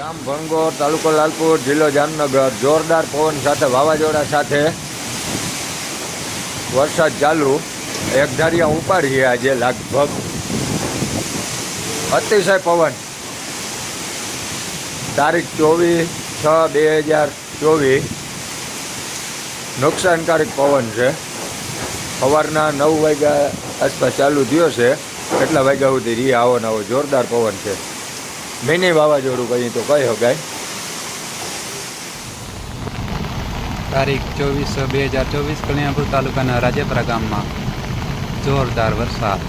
ગામ ભંગોર તાલુકો લાલપુર, જિલ્લો જામનગર. જોરદાર પવન સાથે, વાવાઝોડા સાથે વરસાદ ચાલુ. એક ધારિયા ઉપાડીએ આજે લગભગ. અતિશય પવન. તારીખ ચોવીસ છ બે હજાર ચોવીસ. નુકસાનકારક પવન છે. સવારના નવ વાગ્યા આસપાસ ચાલુ થયો છે. કેટલા વાગ્યા સુધી રી આવો ને આવો. જોરદાર પવન છે. મિની વાવાઝોડું કહીએ તો કહી શકાય તારીખ ચોવીસ બે હજાર ચોવીસ કલ્યાણપુર તાલુકાના રાજેપરા ગામમાં જોરદાર વરસાદ.